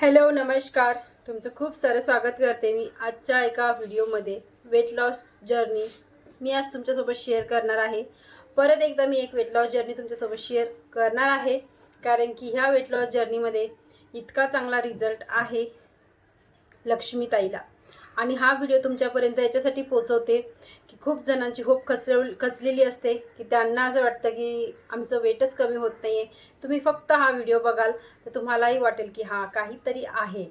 Hello नमस्कार. तुमचं खूप सारं स्वागत करते मी आजच्या एका व्हिडिओमध्ये वेट लॉस जर्नी मी आज तुमच्यासोबत शेअर करणार आहे. परत एकदा मी एक वेट लॉस जर्नी तुमच्यासोबत शेअर करणार आहे कारण की ह्या वेट लॉस जर्नीमध्ये इतका चांगला रिझल्ट आहे लक्ष्मीताईला. आणि हा व्हिडिओ तुमच्यापर्यंत याच्यासाठी पोचवते की खूप जणांची होप खचल खचलेली असते की त्यांना असं वाटतं की आमचं वेटच कमी होत नाही आहे तुम्ही फक्त हा व्हिडिओ बघाल तर तुम्हालाही वाटेल की हा काहीतरी आहे.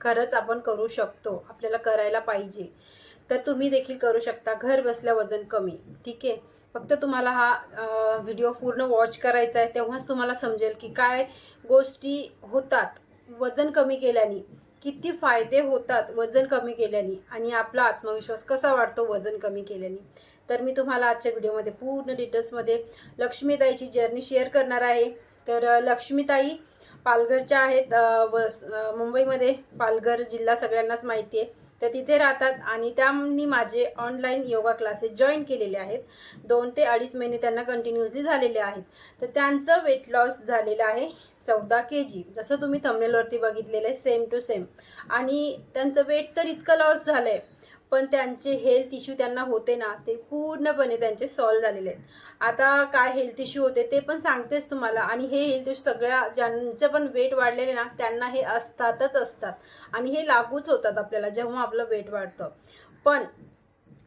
खरंच आपण करू शकतो. आपल्याला करायला पाहिजे. तर तुम्ही देखील करू शकता. घर बसल्या वजन कमी. ठीक? आहे फक्त तुम्हाला हा व्हिडिओ पूर्ण वॉच करायचा आहे तेव्हाच तुम्हाला समजेल की काय गोष्टी होतात. वजन कमी केल्याने किती फायदे होतात वजन कमी केल्याने आणि आपला आत्मविश्वास कसा वाढतो वजन कमी केल्याने. तर मी तुम्हाला आजच्या व्हिडिओमध्ये पूर्ण डिटेल्समध्ये लक्ष्मीताईची जर्नी शेअर करणार आहे. तर लक्ष्मीताई पालघरच्या आहेत. बस मुंबईमध्ये पालघर जिल्हा सगळ्यांनाच माहिती आहे. तर तिथे राहतात आणि त्यांनी माझे ऑनलाईन योगा क्लासेस जॉईन केलेले आहेत. दोन ते अडीच महिने त्यांना कंटिन्युअसली झालेले आहेत. तर त्यांचं वेट लॉस झालेलं आहे. चौदा के जी जसं तुम्ही थंबनेलवरती बघितलेलं आहे सेम टू सेम आणि त्यांचं वेट तर इतकं लॉस झालं आहे पण त्यांचे हेल्थ इश्यू त्यांना होते ना ते पूर्णपणे त्यांचे सॉल्व झालेले आहेत. आता काय हेल्थ इश्यू होते ते पण सांगतेच तुम्हाला. आणि हे हेल्थ इश्यू सगळ्या ज्यांचं पण वेट वाढलेले ना त्यांना हे असतातच असतात. आणि हे लागूच होतात आपल्याला जेव्हा आपलं वेट वाढतं. पण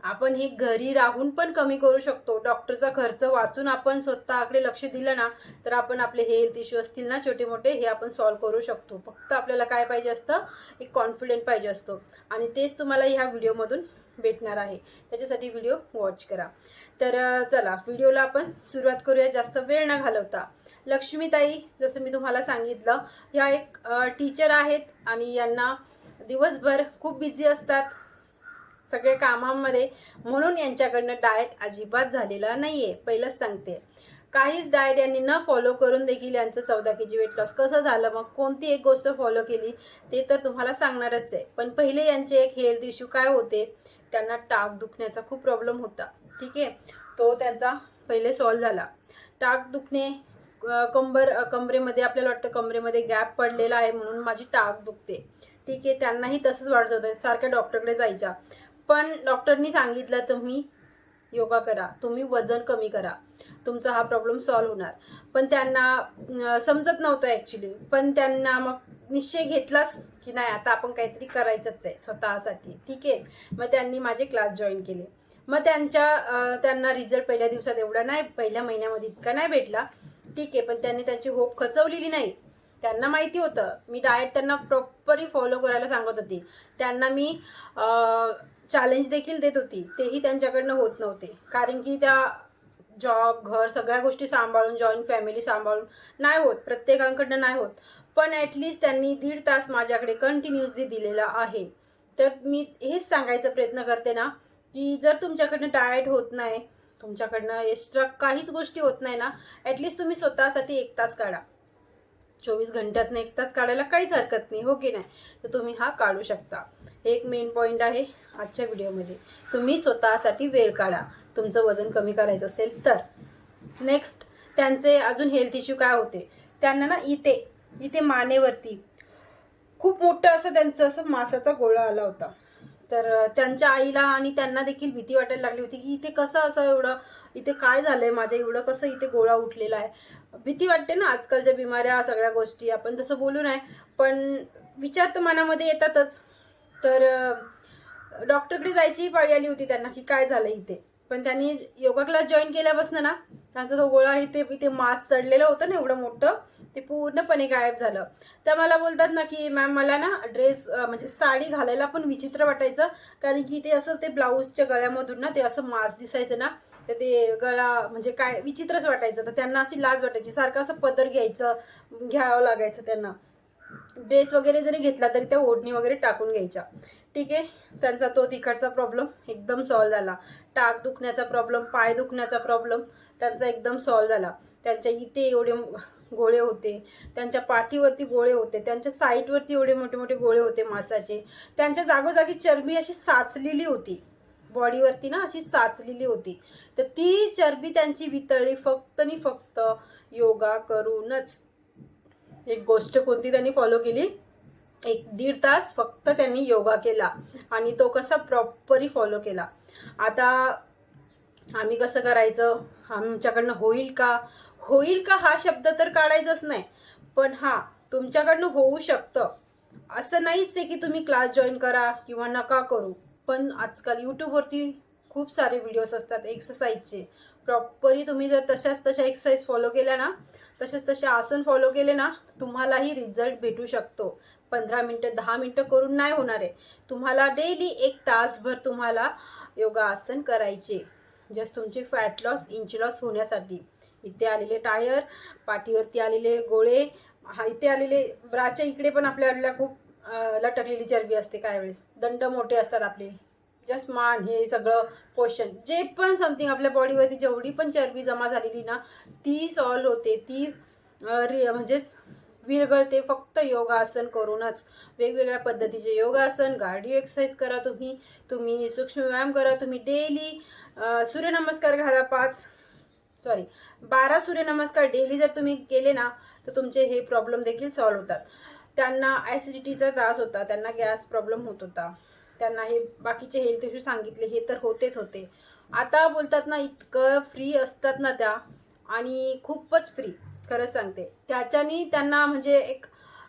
आपण हे घरी राहून पण कमी करू शकतो. डॉक्टरचा खर्च वाचून आपण स्वतःकडे लक्ष दिलं ना तर आपण आपले हेल्थ इश्यू असतील ना छोटे मोठे हे आपण सॉल्व्ह करू शकतो. फक्त आपल्याला काय पाहिजे असतं? एक कॉन्फिडेंट पाहिजे असतो. आणि तेच तुम्हाला ह्या व्हिडिओमधून भेटणार आहे. त्याच्यासाठी व्हिडिओ वॉच करा. तर चला व्हिडिओला आपण सुरुवात करूया. जास्त वेळ न घालवता. लक्ष्मीताई जसं मी तुम्हाला सांगितलं ह्या एक टीचर आहेत आणि यांना दिवसभर खूप बिझी असतात. सगळे कामांमध्ये म्हणून यांच्याकडनं डाएट अजिबात झालेला नाही आहे पहिलंच सांगते. काहीच डाएट यांनी न फॉलो करून देखील यांचं चौदा के जी वेट लॉस कसं झालं? मग कोणती एक गोष्ट फॉलो केली? ते तर तुम्हाला सांगणारच आहे. पण पहिले यांचे एक हेल्थ इश्यू काय होते? त्यांना टाक दुखण्याचा खूप प्रॉब्लेम होता. ठीक आहे? तो त्यांचा पहिले सॉल्व झाला. टाक दुखणे कंबर कमरेमध्ये आपल्याला वाटतं कमरेमध्ये गॅप पडलेला आहे म्हणून माझी टाक दुखते. ठीक आहे? त्यांनाही तसंच वाटत होतं. सारख्या डॉक्टरकडे जायच्या. पण डॉक्टरनी सांगितलं तुम्ही योगा करा. तुम्ही वजन कमी करा. तुमचा हा प्रॉब्लेम सॉल्व्ह होणार. पण त्यांना समजत नव्हतं ॲक्च्युली पण त्यांना मग निश्चय घेतलाच की नाही आता आपण काहीतरी करायचंच आहे स्वतःसाठी. ठीक आहे. मग त्यांनी माझे क्लास जॉईन केले. मग त्यांच्या त्यांना रिझल्ट पहिल्या दिवसात एवढा नाही पहिल्या महिन्यामध्ये इतका नाही भेटला. ठीक आहे. पण त्यांनी त्यांची होप खचवलेली नाही. त्यांना माहिती होतं. मी डाएट त्यांना प्रॉपरली फॉलो करायला सांगत होती. त्यांना मी चॅलेंज देखील देत होती. तेही त्यांच्याकडनं होत नव्हते. कारण की त्या जॉब घर सगळ्या गोष्टी सांभाळून जॉईंट फॅमिली सांभाळून नाही होत. प्रत्येकांकडनं नाही होत. पण ॲटलिस्ट त्यांनी दीड तास माझ्याकडे कंटिन्युअसली दिलेला आहे. तर मी हेच सांगायचा प्रयत्न करते ना की जर तुमच्याकडनं डाएट होत नाही तुमच्याकडनं एक्स्ट्रा काहीच गोष्टी होत नाही ना ॲटलिस्ट तुम्ही स्वतःसाठी एक तास काढा. चोवीस घंट्यातनं एक तास काढायला काहीच हरकत नाही हो की नाही? तर तुम्ही हा काढू शकता. हे एक मेन पॉईंट आहे आजच्या व्हिडिओमध्ये तुम्ही स्वतःसाठी वेळ काढा. तुमचं वजन कमी करायचं असेल तर. नेक्स्ट त्यांचे अजून हेल्थ इश्यू काय होते? त्यांना ना इथे इथे मानेवरती खूप मोठं असं त्यांचं असं मासाचा गोळा आला होता. तर त्यांच्या आईला आणि त्यांना देखील भीती वाटायला लागली होती की इथे कसं असं एवढं इथे काय झालंय माझ्या? एवढं कसं इथे गोळा उठलेला आहे? भीती वाटते ना आजकालच्या बिमाऱ्या सगळ्या गोष्टी. आपण तसं बोलू नाही. पण विचार तर मनामध्ये येतातच. तर डॉक्टरकडे जायची पाळी आली होती त्यांना की काय झालं इथे. पण त्यांनी योगा क्लास जॉईन केल्यापासून ना त्यांचा तो गोळा इथे इथे मास चढलेलं होतं ना एवढं मोठं ते पूर्णपणे गायब झालं. त्या मला बोलतात ना की मॅम मला ना ड्रेस म्हणजे साडी घालायला पण विचित्र वाटायचं कारण की ते असं ते ब्लाऊजच्या गळ्यामधून ना ते असं मास दिसायचं ना तर ते गळा म्हणजे काय विचित्रच वाटायचं. तर त्यांना अशी लाज वाटायची. सारखं असं पदर घ्यायचं घ्यावं लागायचं त्यांना. ड्रेस वगैरे जरी घेतला तरी त्या ओढणी वगैरे टाकून घ्यायच्या. ठीक आहे? त्यांचा तो तिकडचा प्रॉब्लेम एकदम सॉल्व झाला. टाक दुखण्याचा प्रॉब्लेम पाय दुखण्याचा प्रॉब्लेम त्यांचा एकदम सॉल्व्ह झाला. त्यांच्या इथे एवढे गोळे होते त्यांच्या पाठीवरती गोळे होते त्यांच्या साईटवरती एवढे मोठे मोठे गोळे होते मासाचे. त्यांच्या जागोजागी चरबी अशी साचलेली होती. बॉडीवरती ना अशी साचलेली होती. तर ती चरबी त्यांची वितळली. फक्त आणि फक्त योगा करूनच. एक गोष्ट कोणती त्यांनी फॉलो केली? एक दीड तास फक्त त्यांनी योगा केला आणि तो कसा प्रॉपरी फॉलो केला. आता आम्ही कसं करायचं? आमच्याकडनं होईल का? होईल का हा शब्द तर काढायचाच नाही. पण हा तुमच्याकडनं होऊ शकतं. असं नाहीच आहे की तुम्ही क्लास जॉईन करा किंवा नका करू. पण आजकाल यूट्यूबवरती खूप सारे व्हिडिओज असतात एक्सरसाइजचे प्रॉपरी तुम्ही जर तशाच तशा एक्सरसाइज फॉलो केल्या ना तसेच तसे आसन फॉलो केले ना तुम्हालाही रिझल्ट भेटू शकतो. पंधरा मिनटं दहा मिनटं करून नाही होणार आहे. तुम्हाला डेली एक तासभर तुम्हाला योगासन करायचे. जस्ट तुमची फॅट लॉस इंच लॉस होण्यासाठी. इथे आलेले टायर पाठीवरती आलेले गोळे हा इथे आलेले ब्राच्या इकडे पण आपल्याला खूप लटकलेली चरबी असते काय वेळेस. दंड मोठे असतात आपले. जस्ट मान हे सगळं पोषण जे पण समथिंग आपल्या बॉडीवरती जेवढी पण चरबी जमा झालेली ना ती सॉल्व होते. ती म्हणजेच रि- विरघळते. फक्त योगासन करूनच. वेगवेगळ्या पद्धतीचे योगासन कार्डिओ एक्सरसाइज करा तुम्ही. तुम्ही सूक्ष्म व्यायाम करा. तुम्ही डेली सूर्यनमस्कार घाला पाच. सॉरी बारा सूर्यनमस्कार डेली जर तुम्ही केले ना तर तुमचे हे प्रॉब्लेम देखील सॉल्व्ह होतात. त्यांना ॲसिडिटीचा त्रास होता. त्यांना गॅस प्रॉब्लेम होत होता. त्यांना हे बाकीचे हेल्थ इश्यू सांगितले हे तर होतेच होते. आता बोलतात ना इतकं फ्री असतात ना त्या आणि खूपच फ्री खरंच सांगते. त्याच्यानी त्यांना म्हणजे एक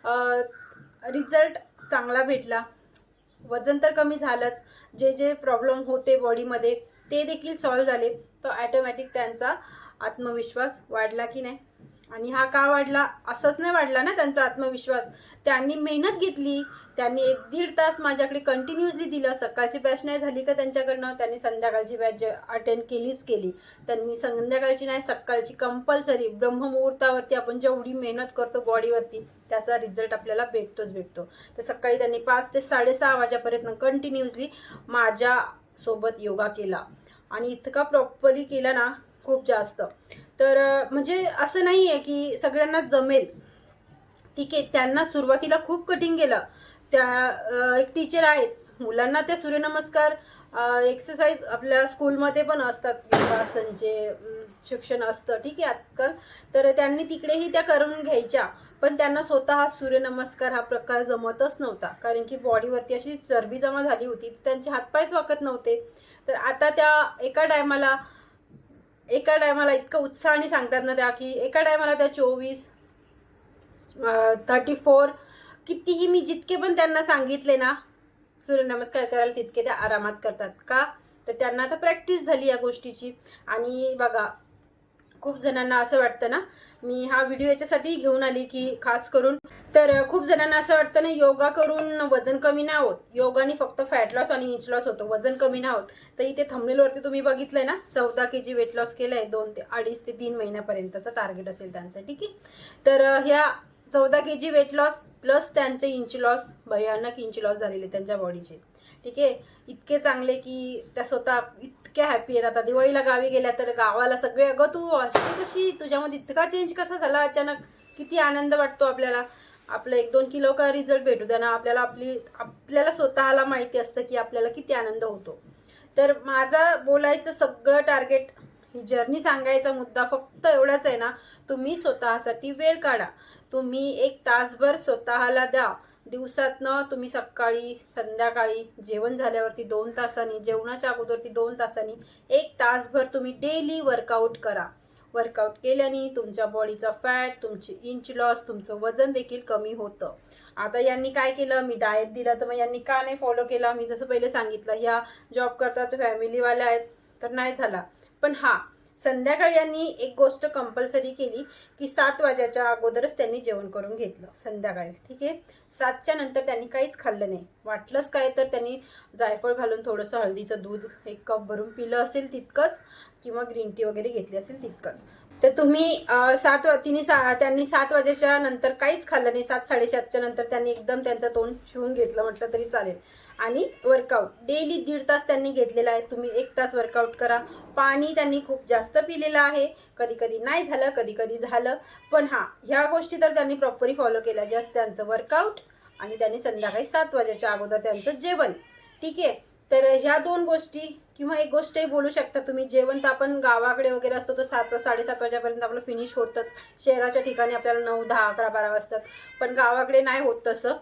रिझल्ट चांगला भेटला. वजन तर कमी झालंच. जे जे प्रॉब्लेम होते बॉडीमध्ये ते देखील सॉल्व झाले. तर ॲटोमॅटिक त्यांचा आत्मविश्वास वाढला की नाही? आणि हा का वाढला? असंच नाही वाढला ना त्यांचा आत्मविश्वास? त्यांनी मेहनत घेतली. त्यांनी एक दीड तास माझ्याकडे कंटिन्युअसली दिलं. सकाळची बॅच नाही झाली का त्यांच्याकडनं? त्यांनी संध्याकाळची बॅच अटेंड केलीच केली. त्यांनी संध्याकाळची नाही सकाळची कंपल्सरी ब्रह्ममुहूर्तावरती आपण जेवढी मेहनत करतो बॉडीवरती त्याचा रिझल्ट आपल्याला भेटतोच भेटतो. तर सकाळी त्यांनी पाच ते साडेसहा वाजेपर्यंत कंटिन्युअसली माझ्यासोबत योगा केला. आणि इतका प्रॉपरली केला ना खूप जास्त. तर म्हणजे असं नाही आहे की सगळ्यांना जमेल. ठीक आहे त्यांना सुरुवातीला खूप कठीण गेलं. त्या एक टीचर आहेत. मुलांना त्या सूर्यनमस्कार एक्सरसाइज आपल्या स्कूलमध्ये पण असतात. योगासनचे शिक्षण असतं. ठीक आहे आजकाल. तर त्यांनी तिकडेही त्या करून घ्यायच्या. पण त्यांना स्वतः हा सूर्यनमस्कार हा प्रकार जमतच नव्हता. कारण की बॉडीवरती अशी चरबी जमा झाली होती. त्यांचे हातपायच वाकत नव्हते. तर आता त्या एका टायमाला एका टायमाला इतकं उत्साहाने सांगतात ना त्या की एका टायमाला त्या चोवीस थर्टी फोर कितीही मी जितके पण त्यांना सांगितले ना सूर्यनमस्कार करायला तितके त्या आरामात करतात. का? तर त्यांना आता प्रॅक्टिस झाली या गोष्टीची. आणि बघा खूप जणांना असं वाटतं ना मी हा व्हिडिओ याच्यासाठी घेऊन आली की खास करून. तर खूप जणांना असं वाटतं ना योगा करून वजन कमी नाही होत. योगाने फक्त फॅट लॉस आणि इंच लॉस होतो. वजन कमी नाही होत. तर इथे थंबनेलवरती तुम्ही बघितलंय ना चौदा के जी वेट लॉस केलंय दोन ते अडीच ते तीन महिन्यापर्यंतचं टार्गेट असेल त्यांचं ठीक आहे? तर ह्या चौदा K G weight loss plus त्यांचे इंच लॉस भयानक इंच लॉस झालेले त्यांच्या बॉडीचे ठीक आहे? इतके चांगले की त्या स्वतः इतक्या हॅपी आहेत. आता दिवाळीला गावी गेल्या तर गावाला सगळे अगं तू अशी कशी? तुझ्यामध्ये इतका चेंज कसा झाला? अचानक किती आनंद वाटतो आपल्याला. आपलं एक दोन किलो का रिझल्ट भेटू द्या ना आपल्याला आपली आपल्याला स्वतःला माहिती असतं की आपल्याला किती आनंद होतो. तर माझा बोलायचं सगळं टार्गेट ही जर्नी सांगायचा मुद्दा फक्त एवढाच आहे ना तुम्ही स्वतःसाठी वेळ काढा. तुम्ही एक तासभर स्वतःला द्या. दिवसातनं तुम्ही सकाळी संध्याकाळी जेवण झाल्यावरती दोन तासांनी जेवणाच्या अगोदरती दोन तासांनी एक तासभर तुम्ही डेली वर्कआउट करा. वर्कआउट केल्याने तुमच्या बॉडीचा फॅट तुमची इंच लॉस तुमचं वजन देखील कमी होतं. आता यांनी काय केलं? मी डाएट दिला तर मग यांनी का नाही फॉलो केला? मी जसं पहिले सांगितलं ह्या जॉब करतात फॅमिलीवाल्या आहेत. तर नाही झाला. पण हा संध्याकाळी यांनी एक गोष्ट कंपल्सरी केली की सात वाजेच्या अगोदरच त्यांनी जेवण करून घेतलं संध्याकाळी. ठीक आहे? सातच्या नंतर त्यांनी काहीच खाल्लं नाही. वाटलंच काय तर त्यांनी जायफळ घालून थोडंसं हळदीचं दूध एक कप भरून पिलं असेल तितकंच किंवा ग्रीन टी वगैरे घेतली असेल तितकंच. तर तुम्ही सात वा- तिने सा त्यांनी सात वाजेच्या नंतर काहीच खाल्लं नाही. सात साडेसातच्या नंतर त्यांनी एकदम त्यांचं तोंड शिवून घेतलं. म्हटलं तरी चालेल. आणि वर्कआउट डेली दीड तास त्यांनी घेतलेला आहे. तुम्ही एक तास वर्कआउट करा. पाणी त्यांनी खूप जास्त पिलेलं आहे. कधी कधी नाही झालं कधी कधी झालं. पण हां ह्या गोष्टी तर त्यांनी प्रॉपरली फॉलो केल्या. जस्ट त्यांचं वर्कआउट आणि त्यांनी संध्याकाळी सात वाजेच्या अगोदर त्यांचं जेवण. ठीक आहे? तर ह्या दोन गोष्टी किंवा एक गोष्टही बोलू शकता तुम्ही. जेवण तर आपण गावाकडे वगैरे असतो तर सात साडेसात वाजेपर्यंत आपलं फिनिश होतंच. शहराच्या ठिकाणी आपल्याला नऊ दहा अकरा बारा वाजतात. पण गावाकडे नाही होत तसं.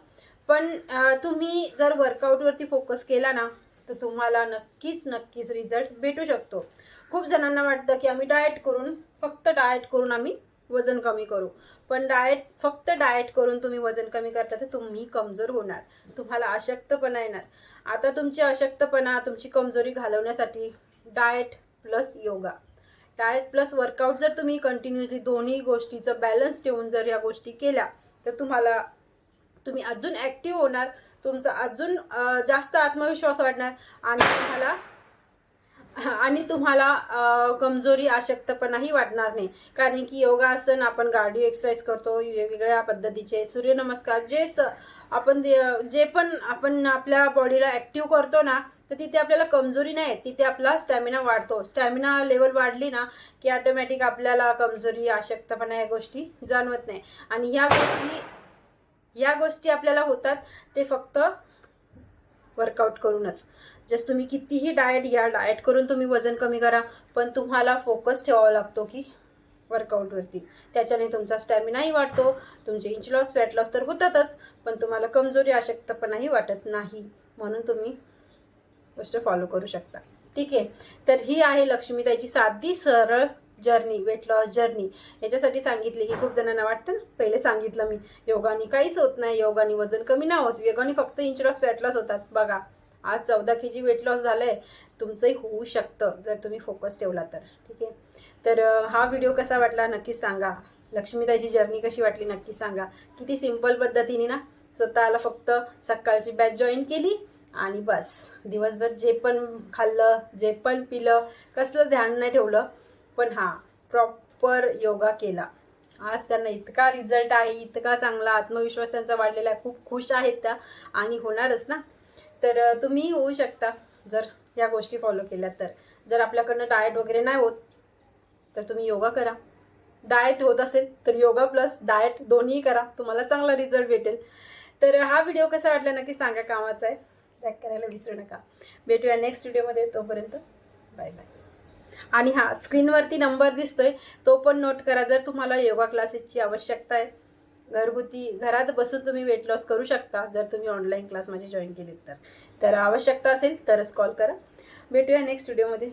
पण तुम्ही जर वर्कआउटवरती फोकस केला ना तर तुम्हाला नक्कीच नक्कीच रिझल्ट भेटू शकतो. खूप जणांना वाटतं की आम्ही डाएट करून फक्त डाएट करून आम्ही वजन कमी करू. पण डाएट फक्त डाएट करून तुम्ही वजन कमी करता तर तुम्ही कमजोर होणार. तुम्हाला अशक्तपणा येणार. आता तुमची अशक्तपणा तुमची कमजोरी घालवण्यासाठी diet plus yoga diet plus workout जर तुम्ही कंटिन्युअसली दोन्ही गोष्टीचं बॅलन्स ठेवून जर या गोष्टी केल्या तर तुम्हाला तुम्ही अजून ॲक्टिव्ह होणार. तुमचा अजून जास्त आत्मविश्वास वाढणार. आणि तुम्हाला आणि तुम्हाला कमजोरी अशक्तपणाही वाटणार नाही. कारण की योगासन आपण गाडी एक्सरसाइज करतो वेगवेगळ्या पद्धतीचे. सूर्यनमस्कार जे स आपण जे- जे पण आपण आपल्या बॉडीला ॲक्टिव्ह करतो ना तर तिथे आपल्याला कमजोरी नाही तिथे आपला स्टॅमिना वाढतो. स्टॅमिना लेवल वाढली ना की ऑटोमॅटिक आपल्याला कमजोरी अशक्तपणा या गोष्टी जाणवत नाही. आणि ह्या गोष्टी या गोष्टी आपल्याला होतात ते फक्त वर्कआउट करूनच. जस्ट तुम्ही कितीही डाएट घ्या डाएट करून तुम्ही वजन कमी करा पण तुम्हाला फोकस ठेवावा लागतो की वर्कआउटवरती त्याच्याने तुमचा स्टॅमिनाही वाढतो तुमचे इंच लॉस फॅट लॉस तर होतातच पण तुम्हाला कमजोरी अशक्तपणाही वाटत नाही. म्हणून तुम्ही गोष्ट फॉलो करू शकता. ठीक आहे? तर ही आहे लक्ष्मीताईची साधी सरळ जर्नी वेट लॉस जर्नी याच्यासाठी सांगितले की खूप जणांना वाटतं ना? पहिले सांगितलं मी. योगाने काहीच होत नाही. योगाने वजन कमी नाही होत. योगाने फक्त इंच लॉस वेट लॉस होतात. बघा आज चौदा के जी वेट लॉस झालंय. तुमचंही होऊ शकतं. जर तुम्ही फोकस ठेवला तर. ठीक आहे? तर हा व्हिडिओ कसा वाटला नक्कीच सांगा. लक्ष्मीताईची जर्नी कशी वाटली नक्की सांगा. किती सिंपल पद्धतीने ना? स्वतःला फक्त सकाळची बॅच जॉईन केली आणि बस. दिवसभर जे पण खाल्लं जे पण पिलं कसलं ध्यान नाही ठेवलं. पण हां प्रॉपर योगा केला. आज त्यांना इतका रिझल्ट आहे इतका चांगला आत्मविश्वास त्यांचा वाढलेला आहे. खूप खुश आहेत त्या आणि होणारच ना. तर तुम्ही होऊ शकता जर या गोष्टी फॉलो केल्या तर. जर आपल्याकडनं डाएट वगैरे नाही होत तर तुम्ही योगा करा. डाएट होत असेल तर योगा प्लस डाएट दोन्ही करा. तुम्हाला चांगला रिझल्ट भेटेल. तर हा व्हिडिओ कसा वाटला नक्की सांगा. कामाचा आहे. लाईक करायला विसरू नका. भेटूया नेक्स्ट व्हिडिओमध्ये तोपर्यंत बाय बाय आणि हा स्क्रीनवरती नंबर दिसतोय तो पण नोट करा जर तुम्हाला योगा क्लासेसची आवश्यकता आहे. घरगुती घरात बसून तुम्ही वेट लॉस करू शकता जर तुम्ही ऑनलाईन क्लास माझे जॉईन केलेत तर. तर आवश्यकता असेल तरच कॉल करा. भेटूया नेक्स्ट व्हिडिओमध्ये